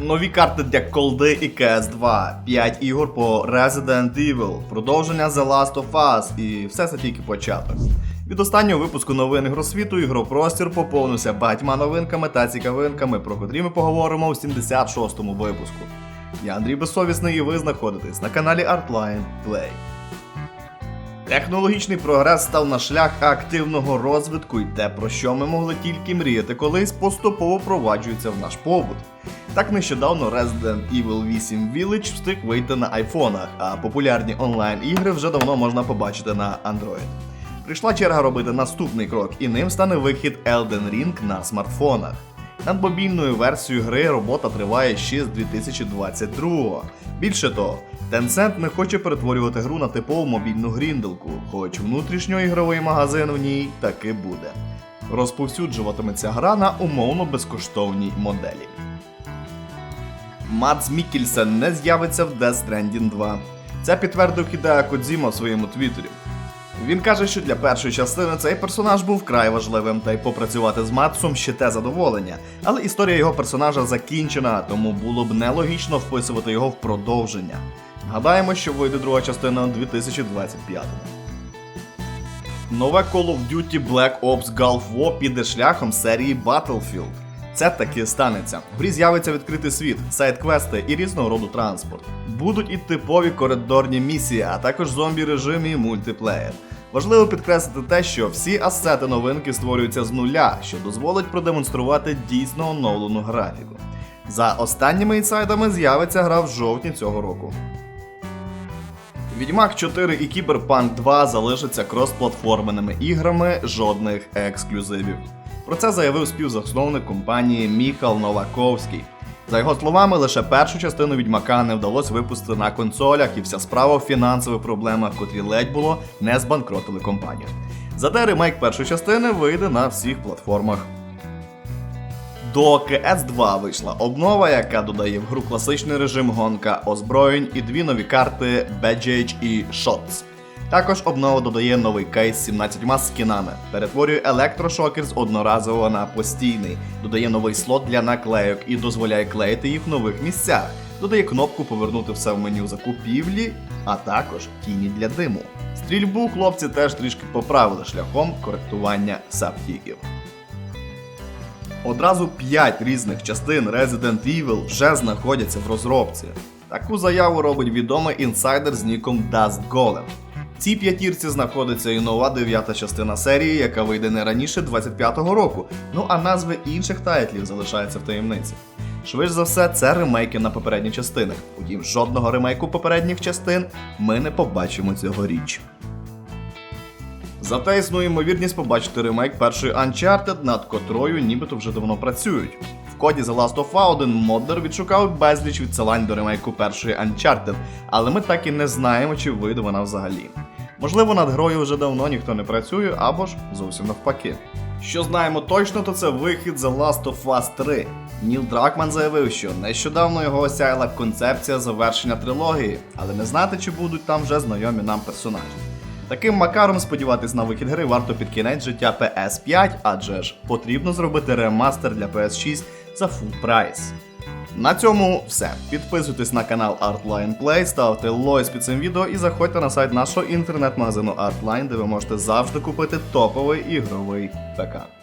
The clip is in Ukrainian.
Нові карти для колди і CS2, 5 ігор по Resident Evil, продовження The Last of Us і все це тільки початок. Від останнього випуску новин ігросвіту ігропростір поповнився багатьма новинками та цікавинками, про котрі ми поговоримо у 76-му випуску. Я Андрій Безсовісний і ви знаходитесь на каналі Artline Play. Технологічний прогрес став на шлях активного розвитку, і те, про що ми могли тільки мріяти колись, поступово впроваджується в наш побут. Так нещодавно Resident Evil 8 Village встиг вийти на айфонах, а популярні онлайн-ігри вже давно можна побачити на Android. Прийшла черга робити наступний крок, і ним стане вихід Elden Ring на смартфонах. Над мобільною версією гри робота триває ще з 2022-го. Більше того, Tencent не хоче перетворювати гру на типову мобільну грінделку, хоч внутрішньоігровий магазин в ній таки буде. Розповсюджуватиметься гра на умовно безкоштовній моделі. Мац Мікільсен не з'явиться в Death Stranding 2. Це підтвердив Хідеа Кодзіма в своєму твіттері. Він каже, що для першої частини цей персонаж був вкрай важливим, та й попрацювати з Матсом ще те задоволення. Але історія його персонажа закінчена, тому було б нелогічно вписувати його в продовження. Гадаємо, що вийде друга частина у 2025 Нове Call of Duty Black Ops Gulf War піде шляхом серії Battlefield. Це таки станеться. В грі з'явиться відкритий світ, сайт-квести і різного роду транспорт. Будуть і типові коридорні місії, а також зомбі режим і мультиплеєр. Важливо підкреслити те, що всі асети новинки створюються з нуля, що дозволить продемонструвати дійсно оновлену графіку. За останніми інсайдами з'явиться гра в жовтні цього року. Відьмак 4 і Кіберпанк 2 залишаться кросплатформеними іграми, жодних ексклюзивів. Про це заявив співзасновник компанії Міхал Новаковський. За його словами, лише першу частину відьмака не вдалося випустити на консолях, і вся справа в фінансових проблемах, котрі ледь було не збанкротили компанію. Зате ремейк першої частини вийде на всіх платформах. До CS2 вийшла обнова, яка додає в гру класичний режим гонка озброєнь і дві нові карти Badgage і Shots. Також обнова додає новий кейс з 17 скінами, перетворює електрошокер з одноразового на постійний, додає новий слот для наклейок і дозволяє клеїти їх в нових місцях, додає кнопку повернути все в меню закупівлі, а також тіні для диму. Стрільбу хлопці теж трішки поправили шляхом коректування сабтіків. Одразу 5 різних частин Resident Evil вже знаходяться в розробці. Таку заяву робить відомий інсайдер з ніком Dust Golem. Цій п'ятірці знаходиться і нова дев'ята частина серії, яка вийде не раніше 25-го року. Ну а назви інших тайтлів залишаються в таємниці. Швидше за все, це ремейки на попередні частини. Утім, жодного ремейку попередніх частин ми не побачимо цьогоріч. Зате існує ймовірність побачити ремейк першої Uncharted, над котрою нібито вже давно працюють. Коді The Last of Us один моддер відшукав безліч відсилань до ремейку першої Uncharted, але ми так і не знаємо, чи вийде вона взагалі. Можливо, над грою вже давно ніхто не працює, або ж зовсім навпаки. Що знаємо точно, то це вихід The Last of Us 3. Ніл Дракман заявив, що нещодавно його осяяла концепція завершення трилогії, але не знати, чи будуть там вже знайомі нам персонажі. Таким макаром сподіватись на вихід гри варто під кінець життя PS5, адже ж потрібно зробити ремастер для PS6 за full прайс. На цьому все. Підписуйтесь на канал Artline Play, ставте лойс під цим відео і заходьте на сайт нашого інтернет-магазину Artline, де ви можете завжди купити топовий ігровий ПК.